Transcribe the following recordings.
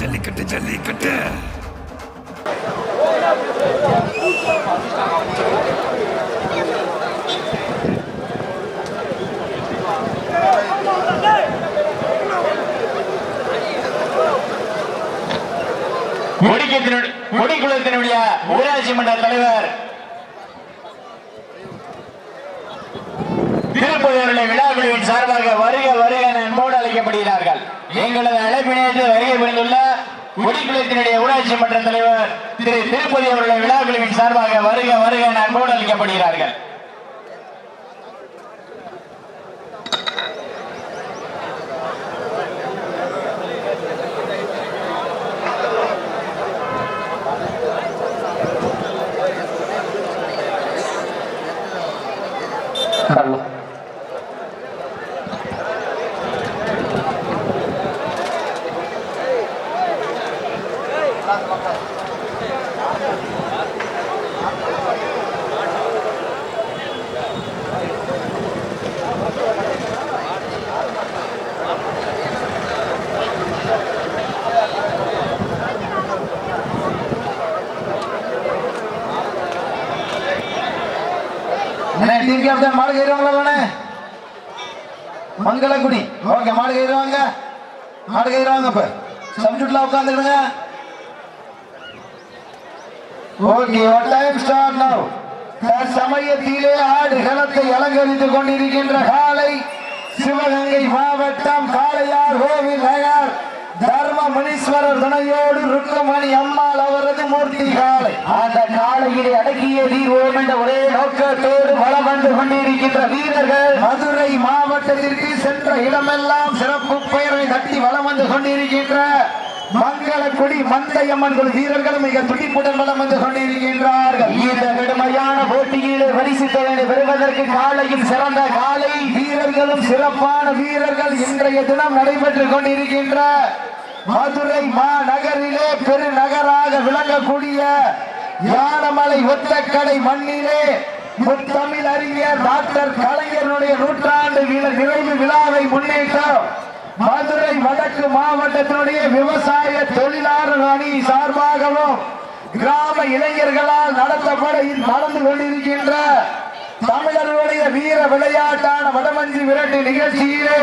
ஜல்லிக்கட்டு ஜல்லிக்கட்டு. கொடிக்கத்தினுடைய கொடிக்குளத்தினுடைய ஊராட்சி மன்ற தலைவர். திருப்பதியுடைய விழாக்குழுவின் சார்பாக வருக வருக என்போடு அழைக்கப்படுகிறார்கள். எங்களது அழைப்பினை வருகை புரிந்துள்ள கொடிக்குளத்தினுடைய ஊராட்சி மன்ற தலைவர் திரு திருப்பதி அவருடைய விழாக்குழுவின் சார்பாக வருக வருக என அன்போடு அளிக்கப்படுகிறார்கள் அண்ணே டீம் மாடு கயிறுவாங்களா மங்களக்குடி. ஓகே மாடு கயிறுவாங்க. மாடு கயிறுவாங்க இப்ப. சப்ஜெக்ட்ல உட்காந்துக்கிடுங்க ஓகே டைம் ஸ்டார்ட் நவ் சமயத்திலே ஆடு களத்தை அலங்கரித்துக் கொண்டிருக்கின்ற காலை சிவகங்கை மாவட்டம் காளையார் கோவில் நகர் தர்ம மணீஸ்வரர் துணையோடு ருக்கமணி அம்மாள் அவரது மூர்த்தி காலை. அந்த காலையிலே அடக்கிய தீர்வோம் என்ற ஒரே நோக்கத்தோடு வளம் வந்து கொண்டிருக்கின்ற வீரர்கள் மதுரை மாவட்டத்திற்கு சென்ற இடமெல்லாம் சிறப்பு பெயரை தட்டி வளம் வந்து கொண்டிருக்கின்ற மங்களக்குடி மந்தையம்மன் குழு வீரர்களும் மிக துடிப்புடன் வளம் என்று சொல்லியிருக்கின்றார்கள் இந்த கடுமையான போட்டியிலே பரிசு தொகையை பெறுவதற்கு காலையில் சிறந்த காலை வீரர்களும் சிறப்பான வீரர்கள் இன்றைய தினம் நடைபெற்றுக் கொண்டிருக்கின்ற மதுரை மாநகரிலே பெருநகராக விளங்கக்கூடிய யானமலை ஒத்தக்கடை மண்ணிலே முத்தமிழ் அறிஞர் டாக்டர் கலைஞருடைய நூற்றாண்டு நிறைவு விழாவை முன்னிட்டு மதுரை வடக்கு மாவட்டத்தினுடைய விவசாய தொழிலாளர் அணி சார்பாகவும் கிராம இளைஞர்களால் நடத்தப்பட நடந்து கொண்டிருக்கின்ற தமிழர்களுடைய வீர விளையாட்டான வடமஞ்சி விரட்டு நிகழ்ச்சியிலே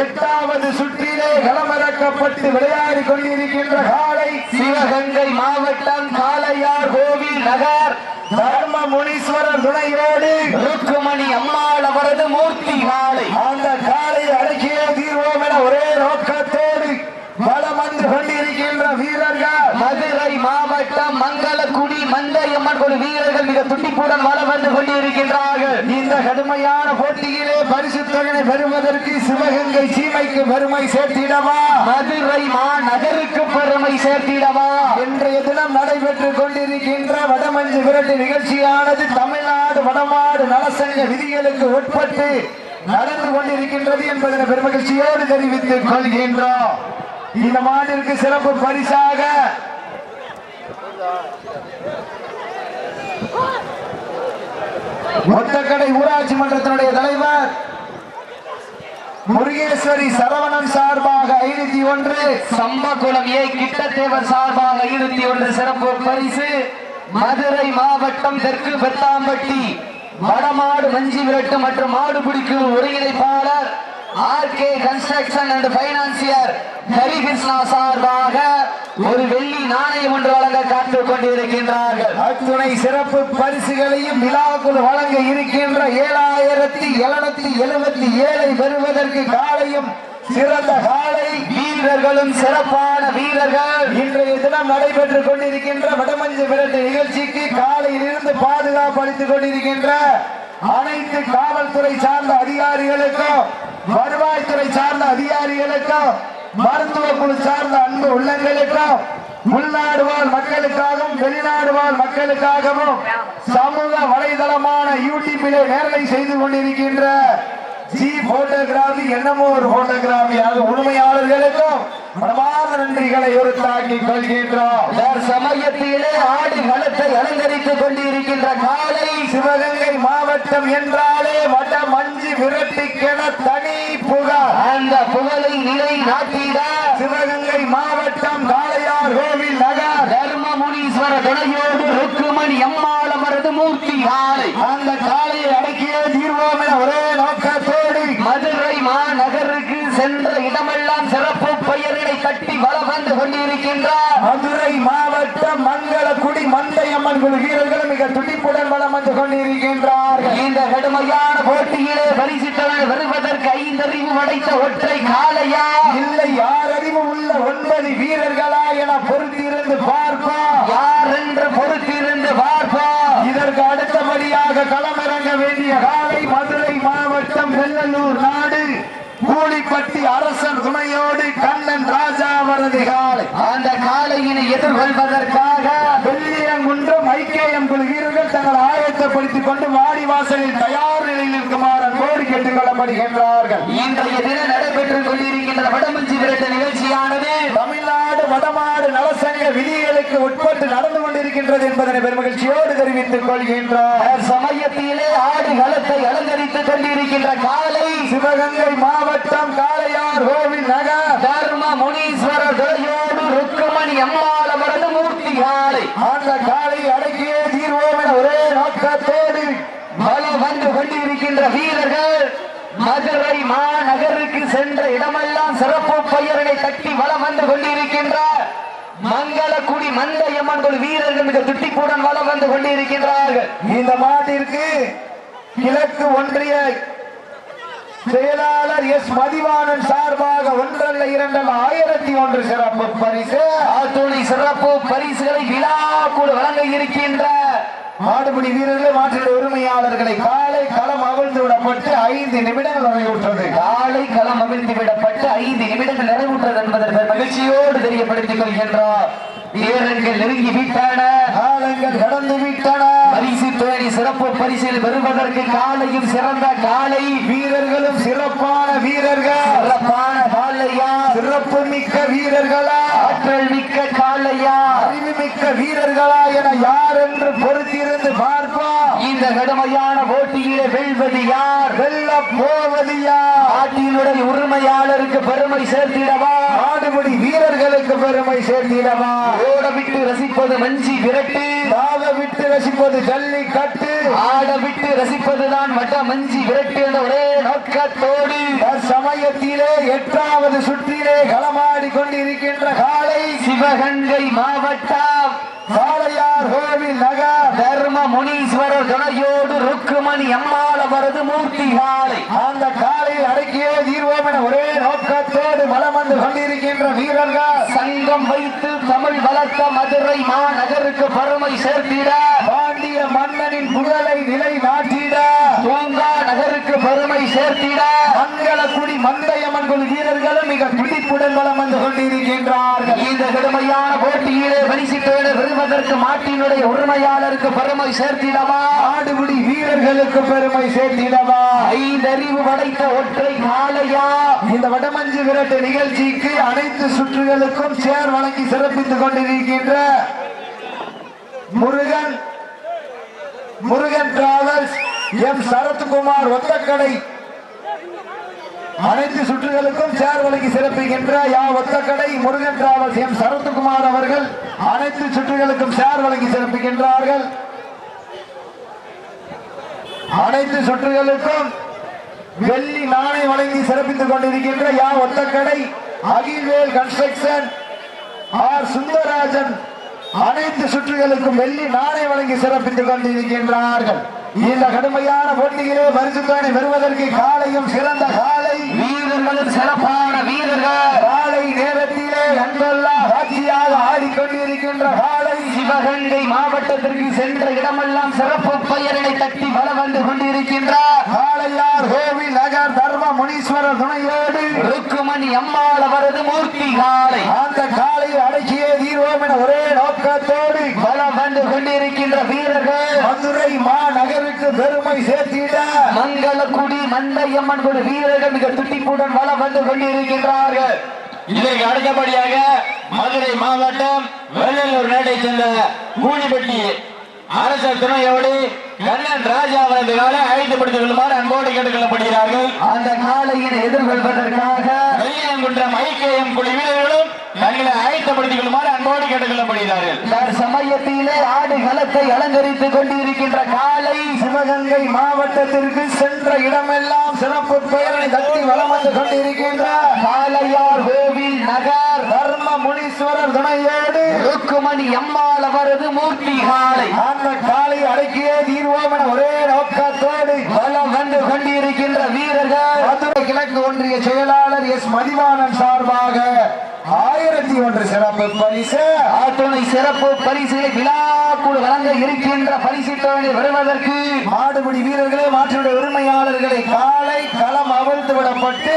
எட்டாவது சுற்றிலே களமிறக்கப்பட்டு விளையாடி கொண்டிருக்கின்ற காலை சிவகங்கை மாவட்டம் காளையார் கோவில் நகர் தர்ம முனீஸ்வரர் துணையோடு ருக்குமணி அம்மாள் அவரது மூர்த்தி காலை அந்த காலை அடக்கியே தீர்வோம் என ஒரே நோக்கத்தோடு வலம் வந்து கொண்டிருக்கின்ற வீரர்கள் மதுரை மாவட்டம் மங்களக்குடி மந்தையம்மன் ஒரு வீரர்கள் மிக துடிப்புடன் வளம் வந்து கொண்டிருக்கின்றார்கள். இந்த கடுமையான போட்டியிலே பரிசு தொகையை பெறுவதற்கு சிவகங்கை சீமைக்கு பெருமை சேர்த்திடவா? மதுரை மாநகருக்கு பெருமை சேர்த்திடவா? இன்றைய தினம் நடைபெற்றுக் கொண்டிருக்கின்ற வடமஞ்சு விரட்டு நிகழ்ச்சியானது தமிழ்நாடு வடமாடு நலசங்க விதிகளுக்கு உட்பட்டு நடந்து கொண்டிருக்கின்றது என்பதனை பெருமகிழ்ச்சியோடு தெரிவித்துக் கொள்கின்றோம். இந்த மாட்டிற்கு சிறப்பு பரிசாக ஒத்தக்கடை ஊராட்சி மன்றத்தினுடைய தலைவர் முருகேஸ்வரி சரவணன் சார்பாக ஐநூத்தி ஒன்று சம்பகுளம் ஏ கிட்டத்தேவர் சார்பாக ஐநூத்தி ஒன்று சிறப்பு பரிசு. மதுரை மாவட்டம் தெற்கு பெத்தாம்பட்டி வடமாடு மஞ்சி விரட்டு மற்றும் மாடு பிடிக்கும் ஒருங்கிணைப்பாளர் R K construction and financier Harikrishna சார்பாக ஒரு வெள்ளி நாணயம் ஒன்று வழங்க காத்துக் கொண்டிருக்கின்றார்கள். அத்துணை சிறப்பு பரிசுகளையும் விழாக்குள் வழங்க இருக்கின்ற ஏழாயிரத்தி எழுநூத்தி எழுபத்தி ஏழை பெறுவதற்கு காலையும் சிறந்த காலை. வீரர்களும் சிறப்பான வீரர்கள். இன்றைய தினம் நடைபெற்றுக் கொண்டிருக்கின்ற வடமஞ்சு விரட்டு நிகழ்ச்சிக்கு காலையில் இருந்து பாதுகாப்பு அளித்துக் கொண்டிருக்கின்ற அனைத்து காவல்துறை சார்ந்த அதிகாரிகளுக்கும் வருவாய்த்துறை சார்ந்த அதிகாரிகளுக்கும் மருத்துவ குழு சார்ந்த அன்பு உள்ளங்களுக்கும் உள்நாடு வாழ் மக்களுக்காகவும் வெளிநாடு வாழ் மக்களுக்காகவும் சமூக வலைதளமான யூடியூபிலே நேரலை செய்து கொண்டிருக்கின்ற ஜி போட்டோகிராபி என்னமோ ஒரு போட்டோகிராபி ஆக உண்மையாளர்களுக்கும் மனமார்ந்த நன்றிகளை உறுத்தாக்கிக் கொள்கின்றோம். சமயத்திலே ஆடு களத்தை அலங்கரித்துக் கொண்டிருக்கின்ற காலை சிவகங்கை மாவட்டம் என்றாலே வட மஞ்சு விரட்டிக்கென தனி புகார். அந்த புகழை நிலை நாட்டிட சிவகங்கை மாவட்டம் துணையோடு ருக்குமணி எம்மாளமரது மூர்த்தி காலை. அந்த காளையை அடக்கியே தீர்வோம் என ஒரே நோக்கத்தோடு மதுரை மாநகருக்கு சென்ற இடமெல்லாம் சிறப்பு பெயரினை கட்டி வளம் வந்து கொண்டிருக்கின்றார். மதுரை மாவட்டம் மங்களக்குடி மந்தையம்மன் குழு வீரர்கள் மிக துடிப்புடன் வளம் வந்து கொண்டிருக்கின்றார்கள். இந்த கடுமையான போட்டியிலே பரிசுத்தவன் வருவதற்கு ஐந்தறிவு படைத்த ஒற்றை காளையா? இல்லை யார் அறிவு உள்ள ஒன்பது வீரர்களா என பொறுத்திருந்து பார்ப்போம். யார் என்று பொறுத்திருந்து பார்ப்போம் இதற்கு அடுத்தபடியாக களமிறங்க வேண்டிய காலை மதுரை மாவட்டம் வெள்ளலூர் நாடு கூலிப்பட்டி அரசன் துணையோடு கண்ணன் ராஜா அவரது காலை. அந்த காளையினை எதிர்கொள்வதற்காக வெள்ளியங்குன்றம் ஐக்கியம் குழு வீரர்கள் தங்களை ஆயத்தப்படுத்திக் கொண்டு வாடி வாசலில் தயார் நிலையில் இருக்குமாறு கோரி கேட்டுக் கொள்ளப்படுகின்றார்கள். இன்றைய தினம் நடைபெற்றுக் கொண்டிருக்கின்ற வடமஞ்சி விரட்ட நிகழ்ச்சியானது தமிழ்நாடு வடமாடு நலசங்க விதிகளுக்கு உட்பட்டு நடந்து கொண்டிருக்கின்றது என்பதனை பெருமகிழ்ச்சியோடு தெரிவித்துக் கொள்கின்றோம் சமயத்திலே ஆடு களத்தை அலங்கரித்துக் கொண்டிருக்கின்ற காலை சிவகங்கை மாவட்டம் காளையார் கோவில் தர்ம முனீஸ்வரர் மூர்த்தி காலை அந்த காலை அடக்கியே தீர்வோம் என ஒரே நோக்கத்தோடு பலம் வந்து கொண்டிருக்கின்ற வீரர்கள் மதுரை மாநகருக்கு சென்ற இடமெல்லாம் சிறப்பு பெயரினை தட்டி வலம் வந்து கொண்டிருக்கின்ற மங்களக்குடி மந்தையம்மன் வீரர்கள் மிக துட்டிப்புடன் வலம் வந்து கொண்டிருக்கின்றார்கள். இந்த மாட்டிற்கு கிழக்கு ஒன்றிய செயலாளர் எஸ் மதிவாணன் சார்பாக ஒன்றல்ல இரண்டல்ல ஆயிரத்தி ஒன்று சிறப்பு பரிசு. ஆத்துணை சிறப்பு பரிசுகளை விழா கூட வழங்க இருக்கின்ற மாடுபிடி வீரர்கள் மாற்றிட உரிமையாளர்களை காலை களம் அவிழ்ந்து விடப்பட்டு ஐந்து நிமிடங்கள் நிறைவுற்றது. காலை களம் அவிழ்ந்து விடப்பட்டு ஐந்து நிமிடங்கள் நிறைவுற்றது என்பதற்கு மகிழ்ச்சியோடு தெரியப்படுத்திக் கொள்கின்றோம் வீரர்கள் நெருங்கி விட்டன. காலங்கள் கடந்து விட்டன. பரிசு தேடி சிறப்பு பரிசில் பெறுவதற்கு காலையும் சிறந்த காலை. வீரர்களும் சிறப்பான வீரர்கள். சிறப்பான காலையா? சிறப்பு மிக்க வீரர்களா? ஆற்றல் மிக்க காலையா? அறிவு மிக்க வீரர்களா என யார் என்று பொறுத்திருந்து பார்ப்போம். இந்த கடுமையான போட்டியிலே வெல்வது யார்? வெல்ல போவது யார்? நாட்டினுடைய உரிமையாளருக்கு பெருமை சேர்த்திடவா? ஆடுபடி வீரர்களுக்கு பெருமை சேர்த்திடவா? ஓட விட்டு ரசிப்பது மஞ்சி விரட்டு. தாக விட்டு ரசிப்பது ஜல்லி கட்டு ஆட விட்டு ரசிப்பதுதான் வட்ட மஞ்சி விரட்டு என்ற ஒரே நோக்கத்தோடு சமயத்திலே எட்டாவது சுற்றிலே களமாடி கொண்டிருக்கின்ற காலை சிவகங்கை மாவட்டம் காளையார் கோவில் நகர் தர்ம முனீஸ்வரர் துணையோடு ருக்குமணி அம்மாளவரது மூர்த்தி காலை அந்த காலையில் அடக்கியே தீர்வோம் என ஒரே நோக்கத்தோடு மலம் வந்து கொண்டிருக்கின்ற வீரர்கள் சங்கம் வைத்து தமிழ் வளர்த்த மதுரை மாநகருக்கு பெருமை சேர்த்திட பாண்டிய மன்னனின் புகழை நிலை நாட்டிட தூங்கா நகருக்கு பெருமை சேர்த்திட மங்களக்குடி மந்தையம்மன் குழு வீரர்களும் மிக துடிப்புடன் வலம் வந்து கொண்டிருக்கின்றார்கள். இந்த கடுமையான போட்டியிலே பரிசு தேட பெறுவதற்கு மாட்டினுடைய உரிமையாளருக்கு பெருமை சேர்த்திடவா? ஆடுபுடி வீரர்களுக்கு பெருமை சேர்த்திடவா? ஐந்தறிவு படைத்த ஒற்றை காளையா இந்த வடமஞ்சு விரட்டு நிகழ்ச்சிக்கு அனைத்து சுற்றுகளுக்கும் சேர் வழங்கி சிறப்பித்துக் கொண்டிருக்கின்ற முருகன் முருகன் டிராவல்ஸ் எம் சரத்குமார் ஒத்தக்கடை அனைத்து சுற்றுகளுக்கும் சேர் வழங்கி சிறப்பிக்கின்ற யா ஒத்தக்கடை முருகன் டிராவல்ஸ் எம் சரத்குமார் அவர்கள் அனைத்து சுற்றுகளுக்கும் சேர் வழங்கி சிறப்பிக்கின்றார்கள். அனைத்து சுற்றுகளுக்கும் வெள்ளி நாணை வழங்கி சிறப்பித்துக் கொண்டிருக்கின்ற யா ஒத்தக்கடை அகில்வேல் கன்ஸ்ட்ரக்ஷன் ஆர் சுந்தரராஜன் அனைத்து சுற்றுகளுக்கும் வெள்ளி நாணை வழங்கி சிறப்பித்துக் கொண்டிருக்கின்றார்கள். இந்த கடுமையான போட்டியிலே பரிசுத்தானை பெறுவதற்கு காலையும் சிறந்த காலை. வீரர்களும் சிறப்பான வீரர்கள். காலை நேரத்திலே கண்கொள்ளா காட்சியாக ஆடிக்கொண்டிருக்கின்ற காலை. சிவகங்கை மாவட்டத்திற்கு சென்ற இடமெல்லாம் சிறப்பு பெயரினை தட்டி வள வந்து கொண்டிருக்கின்றார் காளையார் கோவில் நகர் தர்ம முனீஸ்வரர் துணையோடு ருக்குமணி அம்மாள் அவரது மூர்த்தி காலை அந்த காலையை அடக்கியே தீர்வோம் என ஒரே நோக்கத்தோடு வளம் வந்து கொண்டிருக்கின்ற வீரர்கள் மதுரை பெருமை சேர்த்திட. மங்களக்குடி மந்தையம்மன் குழு வீரர்கள் மிக துட்டிப்புடன் வளம் வந்து கொண்டிருக்கின்றார்கள். இதற்கு அடுத்தபடியாக மதுரை மாவட்டம் வெள்ளலூர் நாட்டை சேர்ந்த கூலிப்பட்டி அரசர் துணையோடு கண்ணன் ராஜா அவரது காலை அழைத்துப்படுத்திக் கொள்ளுமாறு அன்போடு கேட்டுக் கொள்ளப்படுகிறார்கள் அந்த காலையினை எதிர்கொள்வதற்காக வெள்ளியங்குன்றம் ஐக்கியம் குழு வீரர்களும் தங்களை ஆயத்தப்படுத்திக் கொள்ளுமாறு அன்போடு கேட்டுக்கொள்ளப்படுகிறார்கள். சமயத்திலே ஆடு களத்தை அலங்கரித்துக் கொண்டிருக்கின்ற காலை சிவகங்கை மாவட்டத்திற்கு சென்ற இடமெல்லாம் சிறப்பு பெயரை தட்டி வளம் வந்து கொண்டிருக்கின்ற காளையார் கோவில் நகர் தர்ம முனீஸ்வரர் துணையோடு ருக்குமணி அம்மாள் அவரது மூர்த்தி காலை அந்த காலை அடக்கியே தீர்வோம் என ஒரே நோக்கத்தோடு வளம் வந்து கொண்டிருக்கின்ற வீரர்கள். மதுரை கிழக்கு ஒன்றிய செயலாளர் எஸ் மதிவானன் சார்பாக ஆயிரத்தி ஒன்று சிறப்பு பரிசு. ஆத்துணை சிறப்பு பரிசுகளை விழாக்குழு வழங்க இருக்கின்ற பரிசு தொகையை பெறுவதற்கு மாடுபிடி வீரர்களே மாற்றுடைய உரிமையாளர்களை காலை களம் அவிழ்த்து விடப்பட்டு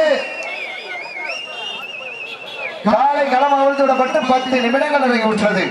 காலை களம் அவிழ்த்து விடப்பட்டு பத்து நிமிடங்கள் நிறைவுற்றது.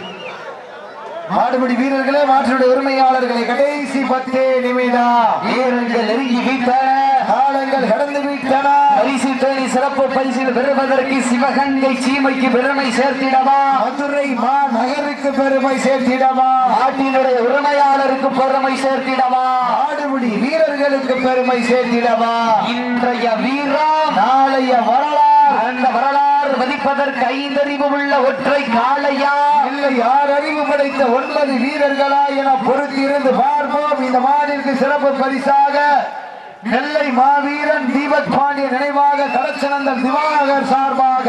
மாடுபிடி வீரர்களே மாற்றுடைய உரிமையாளர்களை கடைசி பத்து நிமிடம். வீரர்கள் நெருங்கி விட்டன காலங்கள் கடந்து விட்டன. பரிசு சிறப்பு பரிசில் பெறுவதற்கு சிவகங்கை சீமைக்கு பெருமை சேர்த்திடவா? மதுரை மா நகருக்கு பெருமை சேர்த்திடவா? நாட்டினுடைய உரிமையாளருக்கு பெருமை சேர்த்திடவா? மாடுபிடி வீரர்களுக்கு பெருமை சேர்த்திடவா? இன்றைய வீரம் நாளைய வரலாறு அந்த வரலாறு மதிப்பதற்கு ஐந்தறிவு உள்ள ஒற்றை காளையா? இல்லை யார் அறிவு படைத்த ஒன்பது வீரர்களா என பொறுத்திருந்து பார்ப்போம். இந்த மாடிற்கு சிறப்பு பரிசாக நெல்லை மாவீரன் தீபக் பாண்டிய நினைவாக கலச்சனந்தன் திவாகர் சார்பாக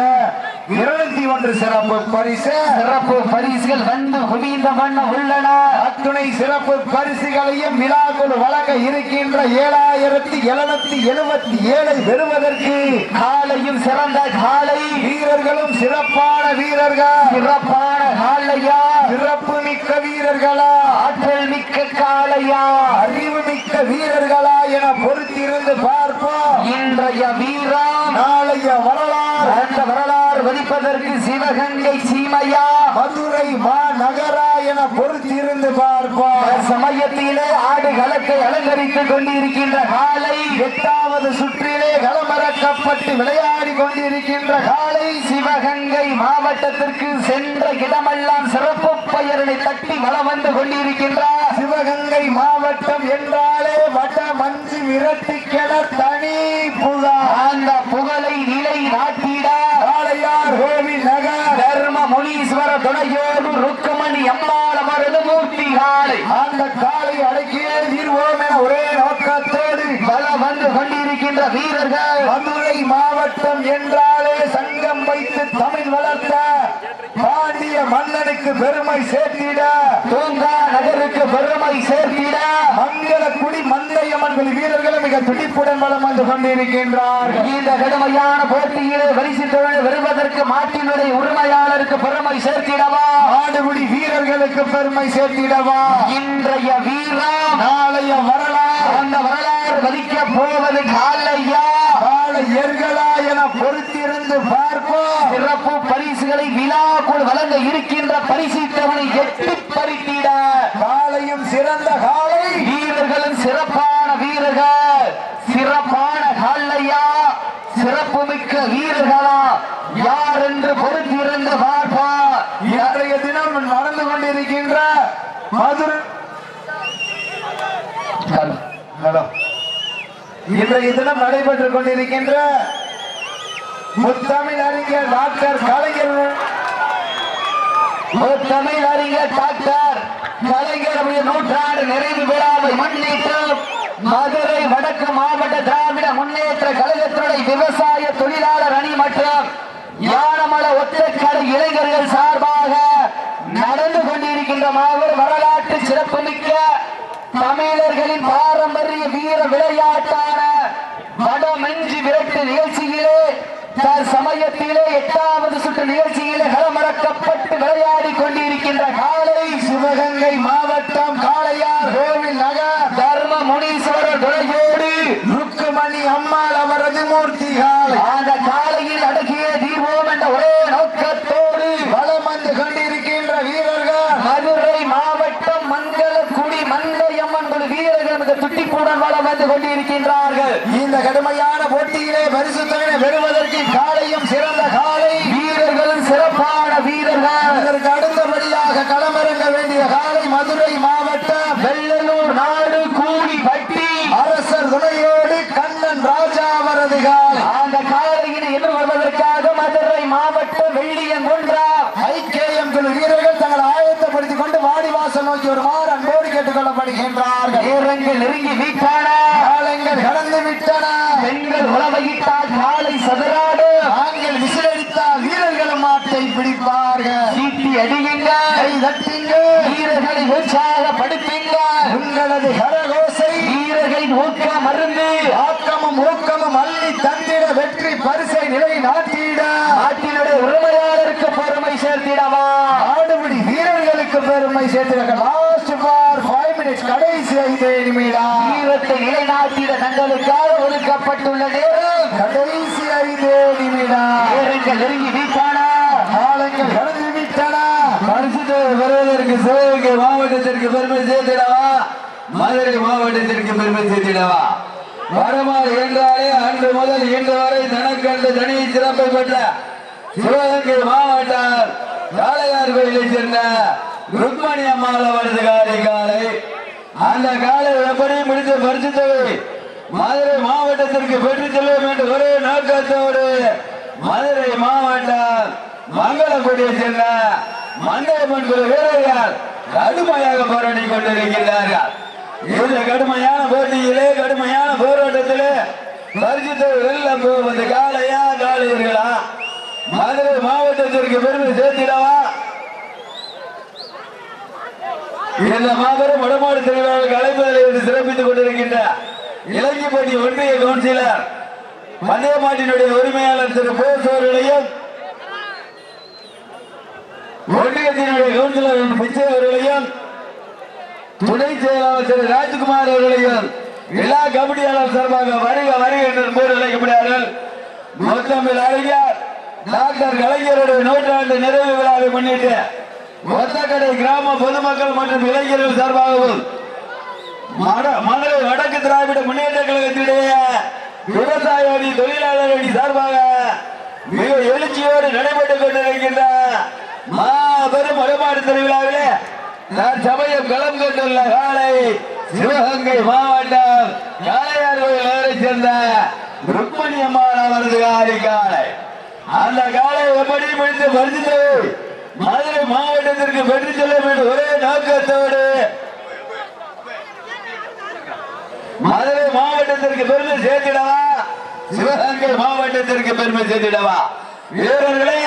இருநூத்தி ஒன்று சிறப்பு பரிசு. சிறப்பு பரிசுகள் வந்து குவிந்த வண்ணம் உள்ளன. அத்துணை சிறப்பு பரிசுகளையும் விழாக்குழு வழங்க இருக்கின்ற ஏழாயிரத்தி எழுநூத்தி எழுபத்தி ஏழை பெறுவதற்கு காலையும் சிறந்த காலை. வீரர்களும் சிறப்பான வீரர்கள். சிறப்பான காளையா சிறப்பு மிக்க வீரர்களா? ஆற்றல் மிக்க காளையா அறிவு மிக்க வீரர்களா என பொறுத்திருந்து பார்ப்போம் இன்றைய வீரம் நாளைய வரலாறு அந்த மதிப்பதற்கு சிவகங்கை சீமையா. மதுரை மா நகரா என பொறுத்திருந்து பார்ப்போம் சமயத்திலே ஆடு களத்தை அலங்கரித்துக் கொண்டிருக்கின்ற காலை எட்டாவது சுற்றிலே களமிறக்கப்பட்டு விளையாடி கொண்டிருக்கின்ற காலை சிவகங்கை மாவட்டத்திற்கு சென்ற இடமெல்லாம் சிறப்பு பெயர்களை தட்டி வளம் வந்து கொண்டிருக்கின்றார். சிவகங்கை மாவட்டம் என்றாலே வட மஞ்சு விரட்டிக்கென தனி புகா. அந்த புகழை நிலை நாட்டிட. காளையார் கோவில் நகர் தர்ம முனீஸ்வர துணையோடு ருக்குமணி அம்மாள் அவரது மூர்த்தி காலை அந்த காலை அடக்கியே தீர்வோம் என ஒரே நோக்கத்தோடு பல வந்து கொண்டிருக்கின்ற வீரர்கள். மதுரை மாவட்டம் என்றாலே சங்கம் வைத்து தமிழ் வளர்த்தார் மன்னனுக்கு பெருமை சேர்த்திட. தூங்கா நகருக்கு பெருமை சேர்த்திட. மங்களக்குடி மந்தையம்மன் வீரர்கள் மிக துடிப்புடன் வளம் வந்து கொண்டிருக்கின்றார்கள் இந்த கடுமையான போட்டியிலே வரிசை தொழில் வருவதற்கு மாட்டினுடைய உரிமையாளருக்கு பெருமை சேர்த்திடவா? ஆடுபிடி வீரர்களுக்கு பெருமை சேர்த்திடவா? இன்றைய வீரம் நாளைய வரலாறு. அந்த வரலாறு மதிக்க போவது காலையா? காலை எர்களா என பொறுத்திருந்து பார்ப்போம். சிறப்பு பரிசுகளை விழாக்குள் வழங்க இருக்கின்ற பரிசுத்தவனை எட்டி பறித்திட காலையும் சிறந்த காலை. வீரர்களும் சிறப்பான வீரர்கள். சிறப்பான காலையா சிறப்பு மிக்க வீரர்களா? யார் என்று பொறுத்திருந்து பார்ப்பா இன்றைய தினம் நடந்து கொண்டிருக்கின்ற மதுரை இன்றைய தினம் நடைபெற்றுக் கொண்டிருக்கின்ற முத்தமிழ் அறிஞர் டாக்டர் கலைஞர். முத்தமிழ் அறிஞர் டாக்டர் கலைஞருடைய நூற்றாண்டு நிறைவு விழாவை முன்னிட்டு மதுரை வடக்கு மாவட்ட திராவிட முன்னேற்ற கழகத்தினுடைய விவசாய தொழிலாளர் அணி மற்றும் யானமல ஒற்றைக்கடை இளைஞர்கள் சார்பாக நடந்து கொண்டிருக்கின்ற மாபெரும் வரலாற்று சிறப்புமிக்க தமிழர்களின் பாரம்பரிய வீர விளையாட்டு வடமஞ்சி விரட்டு நிகழ்ச்சியிலே தற்சமயத்திலே எட்டாவது சுற்று நிகழ்ச்சியிலே களமிறக்கப்பட்டு விளையாடி கொண்டிருக்கின்ற காலை சிவகங்கை மாவட்டம் காளையார் கோவில் நகர் தர்ம முனீஸ்வரர் துணையோடு ருக்குமணி அம்மாள் அவரது மூர்த்தி அந்த காலையில் அடக்கிய தீபம் என்ற ஒரே நோக்கத்தோடு வலம் வந்து கொண்டிருக்கின்ற வீரர்கள் மதுரை மாவட்டம் மங்களக்குடி மந்தையம்மன் குழு வீரர்கள் மிக துட்டிப்புடன் வளம் வந்து கொண்டிருக்கின்றார்கள். இந்த கடுமையான போட்டியிலே பரிசு தொகை பெறுவதற்கு காலையும் சிறந்த காலை மதுரை மாவட்ட வெள்ளலூர் நாடு கூடி பட்டி அரசர் துணையோடு கண்ணன் ராஜா அவரது அந்த காலையில் எதிர் வருவதற்காக மதுரை மாவட்ட வெள்ளியன் ஒன்றா ஐக்கியம் குழு வீரர்கள் தங்கள் ஆயத்தப்படுத்திக் கொண்டு வாடிவாசல் நோக்கி ஒரு வருமாறு அன்போடு கேட்டுக் கொள்ளப்படுகின்றார்கள் நேரங்கள் நெருங்கி விட்டன காலங்கள் கடந்து விட்டன. பெண்கள் உளவையிட்டால் அடியுங்கள் கை தட்டுங்கள் வீரர்களை உற்சாகப்படுத்துங்கள் உங்களது கரகோசை வீரர்களின் ஊக்க மருந்து ஆக்கமும் ஊக்கமும் அள்ளி தந்திட வெற்றி பரிசை நிலை நாட்டிட. நாட்டினுடைய உரிமையாளருக்கு பெருமை சேர்த்திடவா. ஆடுபிடி வீரர்களுக்கு பெருமை சேர்த்திருக்க லாஸ்ட் ஃபார் ஃபைவ் மினிட்ஸ் கடைசி ஐந்து நிமிடம் வீரத்தை நிலைநாட்டிட தங்களுக்காக ஒதுக்கப்பட்டுள்ள நேரம். கடைசி ஐந்து நிமிடம் நெருங்கி வீட்டான விட்டன பரிசுத்த சிவகங்கை மாவட்டத்திற்கு பெருமை சேர்த்திடவா? மதுரை மாவட்டத்திற்கு பெருமை சேர்த்திடவா? வருமாறு என்றாலே அன்று முதல் இன்று வரை தனக்கண்டு தனி சிறப்பை பெற்ற சிவகங்கை மாவட்டம் காளையார் கோயிலை சேர்ந்த ருக்மணி அம்மாள் அவரது காலை காலை. அந்த காலை எப்படி முடித்த பரிசு தொகை மதுரை மாவட்டத்திற்கு பெற்று செல்வோம் என்று ஒரே நோக்கத்தோடு மதுரை மாவட்டம் மங்களக்குடியை சேர்ந்த மந்தயம்மன் குழு வீரர்கள் கடுமையாக போராடி கொண்டிருக்கிறார்கள். இந்த கடுமையான போட்டியிலே கடுமையான போராட்டத்திலே பரிசுத்த வெல்ல போவது காளையா காளையர்களா? மதுரை மாவட்டத்திற்கு பெருமை சேர்த்திடவா? இந்த மாபெரும் வடமாடு திருவிழாவுக்கு அழைப்பதில் சிறப்பித்துக் கொண்டிருக்கின்ற இலங்கைப்பட்டி ஒன்றிய கவுன்சிலர் பந்தய மாட்டினுடைய உரிமையாளர் திரு போஸ் சோர்களையும் ஒன்றியத்தினுடைய கவுன்சிலர் பிச்சை அவர்களையும் துணை செயலாளர் திரு ராஜ்குமார் அவர்களையும் விழா கமிட்டியாளர் சார்பாக வருக வருக என்று போர் அழைக்கப்படுகிறார்கள். மொத்தமில் அறிஞர் டாக்டர் கலைஞருடைய நூற்றாண்டு நிறைவு விழாவை முன்னிட்டு ஒத்தக்கடை கிராம பொதுமக்கள் மற்றும் இளைஞர்கள் சார்பாகவும் மட- மதுரை வடக்கு திராவிட முன்னேற்ற கழகத்தினுடைய விவசாய அணி தொழிலாளர் அணி சார்பாக மிக எழுச்சியோடு நடைபெற்றுக் கொண்டிருக்கின்ற மாபெரும் வழிபாடு திருவிழாவிலே நான் சமயம் களம் கொண்டுள்ள காலை சிவகங்கை மாவட்டம் காளையார் கோயில் நகரைச் சேர்ந்த ருக்மணி அம்மாள் அவரது காலை காலை அந்த காலை எப்படி முடித்து பரிசுத்து மதுரை மாவட்டத்திற்கு பெற்று செல்ல வேண்டும். ஒரே நோக்கத்தோடு. மதுரை மாவட்டத்திற்கு பெருமை சேர்த்திடவா? சிவகங்கை மாவட்டத்திற்கு பெருமை சேர்த்திடவா? வீரர்களே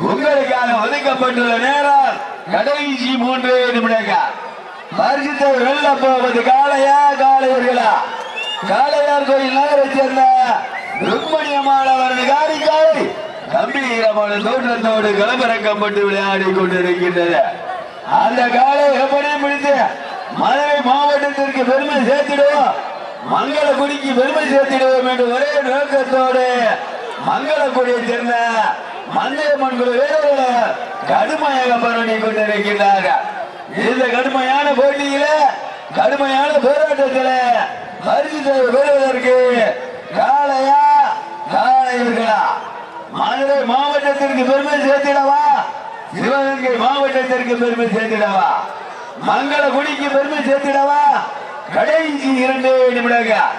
உங்களுக்கான ஒதுக்கப்பட்டுள்ள நேரம் கடைசி மூன்று நிமிடங்கள் பரிசுத்தை வெல்ல போவது காளையா காளையர்களா? காளையார் கோயில் நகரை சேர்ந்த ருக்மணி அம்மாள் அவரது காரி காலை கம்பீரமான தோற்றத்தோடு களமிறக்கப்பட்டு விளையாடி கொண்டிருக்கின்றது அந்த காலை எப்படி பிடித்து மதுரை மாவட்டத்திற்கு பெருமை சேர்த்திடுவோம். மங்களக்குடிக்கு பெருமை சேர்த்திடுவோம் என்று ஒரே நோக்கத்தோடு மங்களக்குடியை சேர்ந்த மந்தையம்மன் குழு கடுமையாக பரவணி கொண்டிருக்கிறார்கள் இந்த கடுமையான போட்டியில கடுமையான போராட்டத்தில் பரிசு பெறுவதற்கு காளையா காளையர்களா மதுரை மாவட்டத்திற்கு பெருமை சேர்த்திடவா? சிவகங்கை மாவட்டத்திற்கு பெருமை சேர்த்திடவா? மங்களகுடிக்கு பெருமை சேர்த்திடவா? கடைசி இரண்டு நிமிடங்கள்.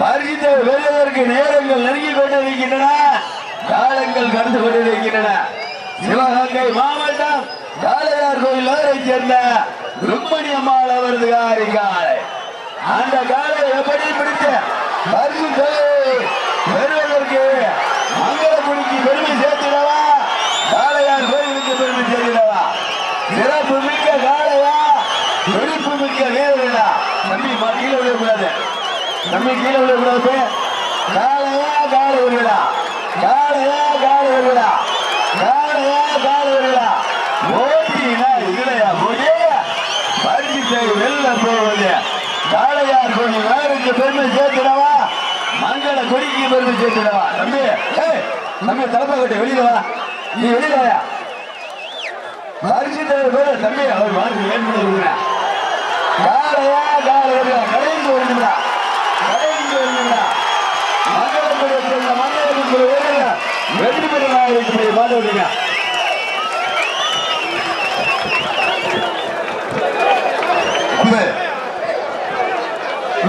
பரிசு பெறுவதற்கு நேரங்கள் நெருங்கி கொண்டிருக்கின்றன. காலங்கள் கடந்து கொண்டிருக்கின்றன. சிவகங்கை மாவட்டம் காளையார் கோயில் நகரை சேர்ந்த ருக்மணி அம்மாள் அவரது காரி காலை. அந்த காலை எப்படி பிடித்து பரிசு பெறுவதற்கு மங்களகுடிக்கு பெருமை சேர்த்திடவா? காளையார் கோயிலுக்கு பெருமை சேர்த்திடவா? சிறப்பு மிக்க காளையா? துடிப்பு மிக்க வீரர்களா? தம்பி கீழே விழக்கூடாது. தம்பி கீழே விழக்கூடாது. காளையா? காளை வருகிறா காளையா காளை வருகிறா காளையா ஓட்டினா இதுலையா போயே பரிசுத்தை வெல்ல போவது. காளையார் கோயில் வேருக்கு பெருமை சேர்த்திடவா? மங்கள கொடிக்கு பெருமை சேர்த்திடவா? தம்பி ஏய் தம்பி தலைப்பா கட்டி வெளியில வா. நீ வெளியில வாயா? பரிசுத்தை பேரு தம்பி அவர் மாதிரி ஏற்படுத்த விடுறேன் வருகிறா ஒரு நிமிடம் ஆதரிக்கக்கூடிய மாதவடிங்க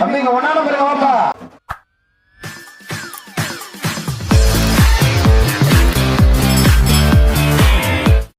அம்மிங்க ஒன்னா நம்பர் வாப்பா